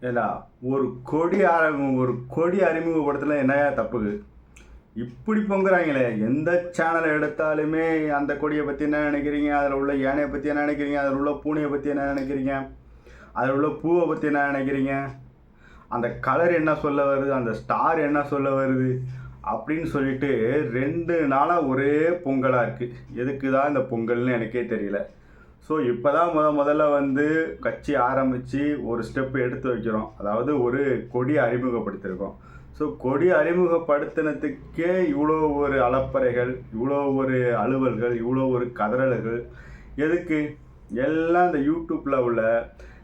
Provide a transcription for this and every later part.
ஏண்டா ஒரு கொடி ஆரம்பி ஒரு கொடி அறிமுகப்படுத்தல என்னையா தப்புது இப்படி பொங்குறாங்களே எந்த சேனலை எடுத்தாலுமே அந்த கொடியை பற்றி என்ன நினைக்கிறீங்க? அதில் உள்ள யானையை பற்றி என்ன நினைக்கிறீங்க? அதில் உள்ள பூனையை பற்றி என்ன நினைக்கிறீங்க? அதில் உள்ள பூவை பற்றி என்ன நினைக்கிறீங்க? அந்த கலர் என்ன சொல்ல வருது? அந்த ஸ்டார் என்ன சொல்ல வருது? அப்படின்னு சொல்லிட்டு ரெண்டு நாளாக ஒரே பொங்கலாக இருக்குது எதுக்கு தான் இந்த பொங்கல்னு எனக்கே தெரியல. ஸோ இப்போ தான் முத முதல்ல வந்து கட்சி ஆரம்பித்து ஒரு ஸ்டெப் எடுத்து வைக்கிறோம். அதாவது ஒரு கொடி அறிமுகப்படுத்தியிருக்கோம் ஸோ கொடி அறிமுகப்படுத்தினதுக்கே இவ்வளோ ஒரு அலப்பறைகள் இவ்வளோ ஒரு அலுவல்கள் இவ்வளோ ஒரு கதறல்கள். எதுக்கு? எல்லாம் இந்த யூடியூப்பில் உள்ள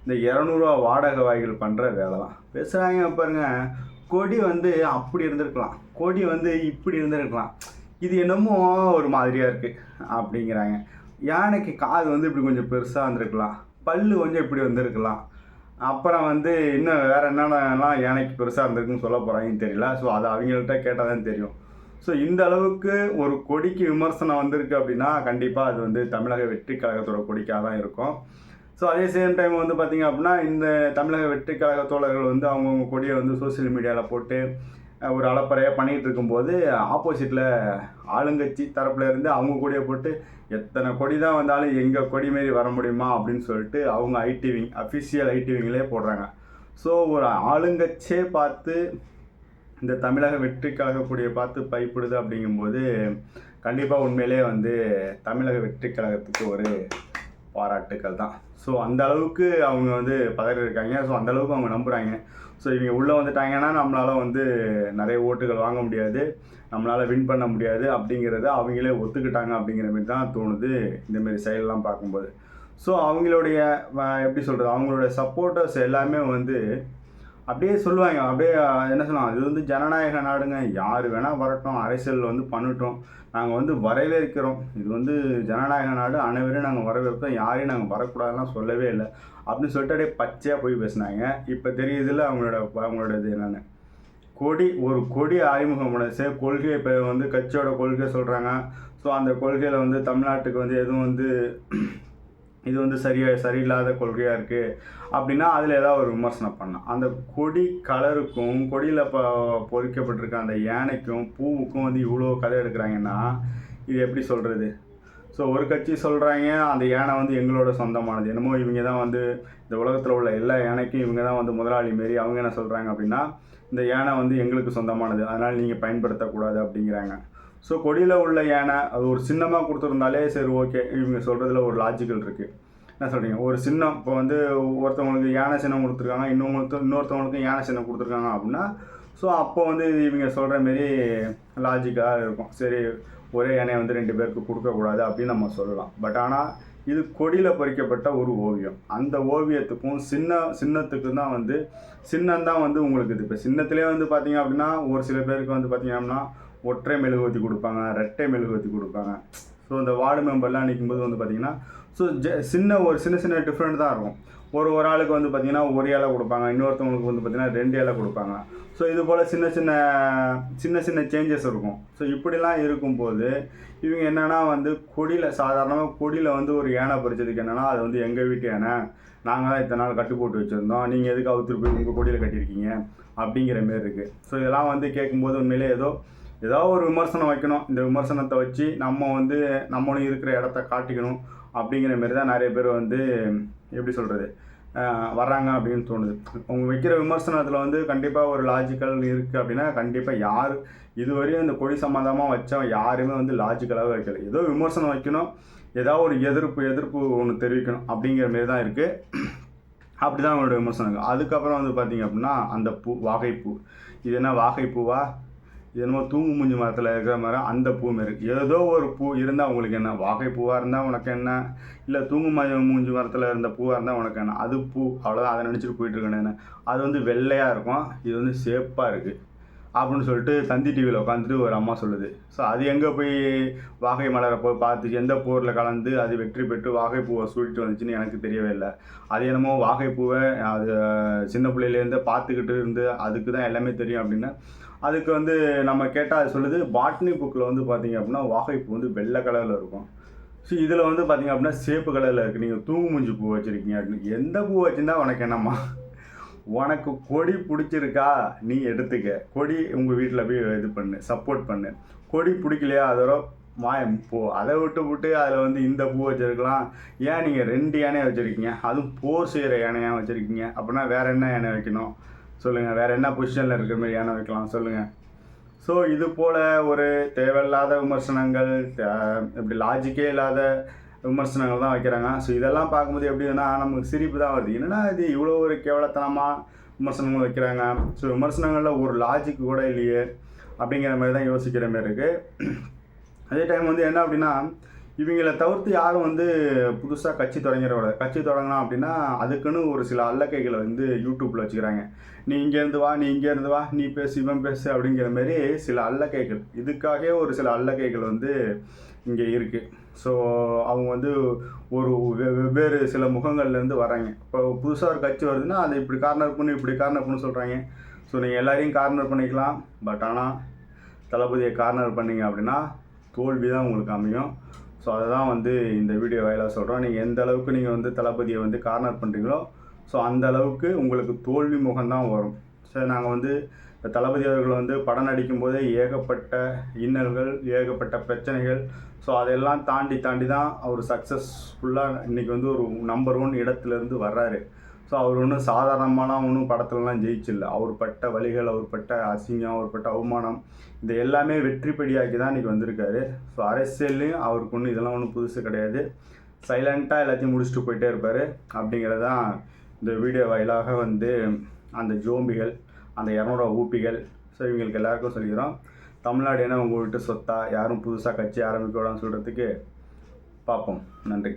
இந்த இரநூறுவா வாடகை வாய்கள் பண்ணுற வேலை தான் பேசுகிறாங்க பாருங்க கொடி வந்து அப்படி இருந்திருக்கலாம். கொடி வந்து இப்படி இருந்திருக்கலாம். இது என்னமோ ஒரு மாதிரியாக இருக்குது அப்படிங்கிறாங்க. யானைக்கு காது வந்து இப்படி கொஞ்சம் பெருசாக வந்திருக்கலாம். பல்லு கொஞ்சம் இப்படி வந்திருக்கலாம். அப்புறம் வந்து இன்னும் வேறு என்னென்னலாம் யானைக்கு பெருசாக இருந்திருக்குன்னு சொல்ல போகிறாங்கன்னு தெரியல. ஸோ அது அவங்கள்ட்ட கேட்டால் தான் தெரியும். ஸோ இந்த அளவுக்கு ஒரு கொடிக்கு விமர்சனம் வந்திருக்கு அப்படின்னா கண்டிப்பாக அது வந்து தமிழக வெற்றி கழகத்தோட கொடிக்காக தான் இருக்கும். ஸோ அதே சேம் டைம் வந்து பார்த்திங்க அப்படின்னா இந்த தமிழக வெற்றி கழக தோழர்கள் வந்து அவங்கவுங்க கொடியை வந்து சோஷியல் மீடியாவில் போட்டு ஒரு அளப்பறையாக பண்ணிகிட்டு இருக்கும்போது ஆப்போசிட்டில் ஆளுங்கட்சி தரப்பில் இருந்து அவங்க கூடயே போட்டு எத்தனை கொடி தான் வந்தாலும் எங்கள் கொடி மாரி வர முடியுமா அப்படின்னு சொல்லிட்டு அவங்க ஐடிவிங் அஃபிஷியல் ஐடிவிங்களே போடுறாங்க. ஸோ ஒரு ஆளுங்கட்சியே பார்த்து இந்த தமிழக வெற்றிக்காக கூடிய பார்த்து பைப்பிடுது அப்படிங்கும்போது கண்டிப்பாக உண்மையிலே வந்து தமிழக வெற்றி கழகத்துக்கு ஒரு பாராட்டுக்கள் தான். ஸோ அந்த அளவுக்கு அவங்க வந்து பதறி இருக்காங்க ஸோ அந்த அளவுக்கு அவங்க நம்புகிறாங்க ஸோ இவங்க உள்ளே வந்துட்டாங்கன்னா நம்மளால் வந்து நிறைய ஓட்டுகள் வாங்க முடியாது. நம்மளால் வின் பண்ண முடியாது அப்படிங்கிறத அவங்களே ஒத்துக்கிட்டாங்க அப்படிங்கிற மாதிரி தான் தோணுது இந்தமாரி செயலெலாம் பார்க்கும்போது. ஸோ அவங்களுடைய எப்படி சொல்கிறது அவங்களுடைய சப்போர்ட்டர்ஸ் எல்லாமே வந்து அப்படியே சொல்லுவாங்க. அப்படியே என்ன சொல்லலாம் இது வந்து ஜனநாயக நாடுங்க. யார் வேணால் வரட்டும். அரசியல் வந்து பண்ணட்டும். நாங்கள் வந்து வரவேற்கிறோம் இது வந்து ஜனநாயக நாடு. அனைவரையும் நாங்கள் வரவேற்கிறோம். யாரையும் நாங்கள் வரக்கூடாதுலாம் சொல்லவே இல்லை. அப்படின்னு சொல்லிட்டு அப்படியே பச்சையாக போய் பேசினாங்க. இப்போ தெரியுதுல அவங்களோட அவங்களோட இது என்னென்னு. கொடி ஒரு கொடி அறிமுகம் பண்ண சே கொள்கை இப்போ வந்து கட்சியோட கொள்கை சொல்கிறாங்க ஸோ அந்த கொள்கையில் வந்து தமிழ்நாட்டுக்கு வந்து எதுவும் வந்து இது வந்து சரியா சரியில்லாத கொள்கையாக இருக்குது அப்படின்னா அதில் ஏதாவது ஒரு விமர்சனம் பண்ணலாம். அந்த கொடி கலருக்கும் கொடியில் இப்போ பொறிக்கப்பட்டிருக்க அந்த யானைக்கும் பூவுக்கும் வந்து இவ்வளோ கதை எடுக்கிறாங்கன்னா இது எப்படி சொல்கிறது ஸோ ஒரு கட்சி சொல்கிறாங்க அந்த யானை வந்து எங்களோட சொந்தமானது. என்னமோ இவங்க தான் வந்து இந்த உலகத்தில் உள்ள எல்லா யானைக்கும் இவங்க தான் வந்து முதலாளி மாரி அவங்க என்ன சொல்கிறாங்க அப்படின்னா இந்த யானை வந்து எங்களுக்கு சொந்தமானது அதனால் நீங்கள் பயன்படுத்தக்கூடாது அப்படிங்கிறாங்க. ஸோ கொடியில் உள்ள யானை அது ஒரு சின்னமாக கொடுத்துருந்தாலே சரி ஓகே இவங்க சொல்கிறதுல ஒரு லாஜிக்கல் இருக்குது என்ன சொல்கிறீங்க ஒரு சின்னம் இப்போ வந்து ஒருத்தவங்களுக்கு யானை சின்னம் கொடுத்துருக்காங்க இன்னொருத்த இன்னொருத்தவங்களுக்கு யானை சின்னம் கொடுத்துருக்காங்க அப்படின்னா ஸோ அப்போ வந்து இவங்க சொல்கிற மாரி லாஜிக்காக இருக்கும். சரி ஒரே யானையை வந்து ரெண்டு பேருக்கு கொடுக்கக்கூடாது அப்படின்னு நம்ம சொல்லலாம். பட் ஆனால் இது கொடியில் பொறிக்கப்பட்ட ஒரு ஓவியம். அந்த ஓவியத்துக்கும் சின்ன சின்னத்துக்கும் தான் வந்து சின்னம் தான் வந்து உங்களுக்கு இது. இப்போ சின்னத்திலே வந்து பார்த்தீங்க அப்படின்னா ஒரு சில பேருக்கு வந்து பார்த்தீங்க அப்படின்னா ஒற்றை மெழுகுவத்தி கொடுப்பாங்க ரெட்டை மெழுகுவத்தி கொடுப்பாங்க. ஸோ இந்த வார்டு மெம்பர்லாம் நிற்கும்போது வந்து பார்த்தீங்கன்னா ஸோ ஜ சின்ன ஒரு சின்ன சின்ன டிஃப்ரெண்ட் தான் இருக்கும். ஒரு ஒரு ஆளுக்கு வந்து பார்த்தீங்கன்னா ஒரு இலை கொடுப்பாங்க இன்னொருத்தவங்களுக்கு வந்து பார்த்தீங்கன்னா ரெண்டு இலை கொடுப்பாங்க. ஸோ இது போல் சின்ன சின்ன சின்ன சின்ன சேஞ்சஸ் இருக்கும். ஸோ இப்படிலாம் இருக்கும்போது இவங்க என்னென்னா வந்து கொடியில் சாதாரணமாக கொடியில் வந்து ஒரு யானை பறிச்சதுக்கு என்னென்னா அது வந்து எங்கள் வீட்டு யானை. நாங்கள் தான் இத்தனை நாள் கட்டு போட்டு வச்சுருந்தோம். நீங்கள் எதுக்கு அவுத்துட்டு போய் உங்கள் கொடியில் கட்டியிருக்கீங்க? அப்படிங்கிற மாரி இருக்குது ஸோ இதெல்லாம் வந்து கேட்கும்போது உண்மையிலே ஏதோ ஏதாவது ஒரு விமர்சனம் வைக்கணும். இந்த விமர்சனத்தை வச்சு நம்ம வந்து நம்மளும் இருக்கிற இடத்த காட்டிக்கணும் அப்படிங்கிற மாரி தான் நிறைய பேர் வந்து எப்படி சொல்கிறது வர்றாங்க அப்படின்னு தோணுது. அவங்க வைக்கிற விமர்சனத்தில் வந்து கண்டிப்பாக ஒரு லாஜிக்கல் இருக்குது அப்படின்னா கண்டிப்பாக யார் இதுவரையும் இந்த கொடி சம்மந்தமாக வச்சவன் யாருமே வந்து லாஜிக்கலாகவே வைக்கல. ஏதோ விமர்சனம் வைக்கணும் ஏதாவது ஒரு எதிர்ப்பு எதிர்ப்பு ஒன்று தெரிவிக்கணும் அப்படிங்கிற மாரி தான் இருக்குது அப்படி தான் அவங்களோட விமர்சனங்கள். அதுக்கப்புறம் வந்து பார்த்தீங்க அப்படின்னா அந்த பூ வாகைப்பூ. இது என்ன வாகைப்பூவா? என்னமோ தூங்கு மூஞ்சி மரத்தில் இருக்கிற மாதிரி அந்த பூ மாரி. ஏதோ ஒரு பூ இருந்தால் உங்களுக்கு என்ன? வாகை பூவாக இருந்தால் உனக்கு என்ன? இல்லை தூங்கு ம மூஞ்சி மரத்தில் இருந்த பூவாக இருந்தால் உனக்கு என்ன? அது பூ அவ்வளோதான் அதை நினச்சிட்டு போயிட்டுருக்கேன் என்ன? அது வந்து வெள்ளையாக இருக்கும். இது வந்து சேப்பாக இருக்குது அப்படின்னு சொல்லிட்டு தந்தி டிவியில் உட்காந்துட்டு ஒரு அம்மா சொல்லுது. ஸோ அது எங்கே போய் வாகை மலரை போய் பார்த்து எந்த போரில் கலந்து அது வெற்றி பெற்று வாகை பூவை சூடிட்டு வந்துச்சுன்னு எனக்கு தெரியவே இல்லை. அது என்னமோ வாகை பூவை அது சின்ன பிள்ளையிலேருந்து பார்த்துக்கிட்டு இருந்து அதுக்கு தான் எல்லாமே தெரியும் அப்படின்னு. அதுக்கு வந்து நம்ம கேட்டால் அது சொல்லுது பாட்னி புக்கில் வந்து பார்த்தீங்க அப்படின்னா வாகைப்பூ வந்து வெள்ளை கலரில் இருக்கும். ஸோ இதில் வந்து பார்த்தீங்க அப்படின்னா சேப்பு கலரில் இருக்குது நீங்கள் தூங்கு மூஞ்சி பூ வச்சுருக்கீங்க அப்படின்னு. எந்த பூ வச்சுருந்தா உனக்கு என்னம்மா? உனக்கு கொடி பிடிச்சிருக்கா நீ எடுத்துக்க. கொடி உங்கள் வீட்டில் போய் இது பண்ணு சப்போர்ட் பண்ணு. கொடி பிடிக்கலையா அதோட மாயம் போ. அதை விட்டு விட்டு அதில் வந்து இந்த பூ வச்சுருக்கலாம். ஏன் நீங்கள் ரெண்டு யானையை வச்சுருக்கீங்க? அதுவும் போர் செய்கிற யானையாக வச்சுருக்கீங்க? அப்படின்னா வேறு என்ன யானை வைக்கணும்? சொல்லுங்கள் வேறு என்ன பொசிஷனில் இருக்கிற மாதிரி யானை வைக்கலாம்? சொல்லுங்கள் ஸோ இது போல் ஒரு தேவையில்லாத விமர்சனங்கள் இப்படி லாஜிக்கே இல்லாத விமர்சனங்கள் தான் வைக்கிறாங்க. ஸோ இதெல்லாம் பார்க்கும்போது எப்படின்னா நமக்கு சிரிப்பு தான் வருது. என்னடா இது இவ்வளோ ஒரு கேவலத்தனமாக விமர்சனங்கள் வைக்கிறாங்க? ஸோ விமர்சனங்களில் ஒரு லாஜிக் கூட இல்லையே அப்படிங்கிற மாதிரி தான் யோசிக்கிற மாதிரி இருக்குது அதே டைம் வந்து என்ன அப்படின்னா இவங்களை தவிர்த்து யாரும் வந்து புதுசாக கட்சி தொடங்கிறோட கட்சி தொடங்கலாம் அப்படின்னா அதுக்குன்னு ஒரு சில அல்லக்கைகளை வந்து யூடியூப்பில் வச்சுக்கிறாங்க. நீ இங்கேருந்து வா நீ இங்கேருந்து வா நீ பேசு இவன் பேசு அப்படிங்கிற மாதிரி சில அல்லக்கைகள். இதுக்காகவே ஒரு சில அல்லக்கைகள் வந்து இங்கே இருக்குது ஸோ அவங்க வந்து ஒரு வெவ்வேறு சில முகங்கள்லேருந்து வராங்க இப்போ புதுசாக ஒரு கட்சி வருதுன்னா அதை இப்படி கார்னர் பண்ணி இப்படி கார்னர் பண்ணு சொல்கிறாங்க ஸோ நீங்கள் எல்லாரையும் கார்னர் பண்ணிக்கலாம். பட் ஆனால் தளபதியை கார்னர் பண்ணீங்க அப்படின்னா தோல்வி தான் உங்களுக்கு அமையும். ஸோ அதை தான் வந்து இந்த வீடியோ வாயிலாக சொல்கிறோம் நீங்கள் எந்த அளவுக்கு நீங்கள் வந்து தளபதியை வந்து கார்னர் பண்ணுறீங்களோ ஸோ அந்த அளவுக்கு உங்களுக்கு தோல்வி முகம்தான் வரும். ஸோ நாங்கள் வந்து தளபதி அவர்கள் வந்து படம் நடிக்கும் போதே ஏகப்பட்ட இன்னல்கள் ஏகப்பட்ட பிரச்சனைகள் ஸோ அதெல்லாம் தாண்டி தாண்டி தான் அவர் சக்ஸஸ்ஃபுல்லாக இன்றைக்கி வந்து ஒரு நம்பர் ஒன் இடத்துலேருந்து வர்றாரு. ஸோ அவர் ஒன்றும் சாதாரணமான ஒன்றும் படத்துலலாம் ஜெயிச்சில்ல. அவர் பட்ட வழிகள் அவர் பட்ட அசிங்கம் அவர் பட்ட அவமானம் இது எல்லாமே வெற்றிப்படியாக்கி தான் இன்றைக்கி வந்திருக்காரு. ஸோ அரசியல்லையும் அவருக்கு ஒன்றும் இதெல்லாம் ஒன்றும் புதுசு கிடையாது. சைலண்ட்டாக எல்லாத்தையும் முடிச்சுட்டு போயிட்டே இருப்பார். அப்படிங்கிறதான் இந்த வீடியோ வாயிலாக வந்து அந்த ஜோம்பிகள் அந்த இரநூறுவா ஊப்பிகள் ஸோ இவங்களுக்கு எல்லாருக்கும் சொல்லிக்கிறோம். தமிழ்நாடு என்ன உங்கள் வீட்டு சொத்தா? யாரும் புதுசாக கட்சி ஆரம்பிக்க கூடாதுன்னு சொல்கிறதுக்கு பார்ப்போம். நன்றி.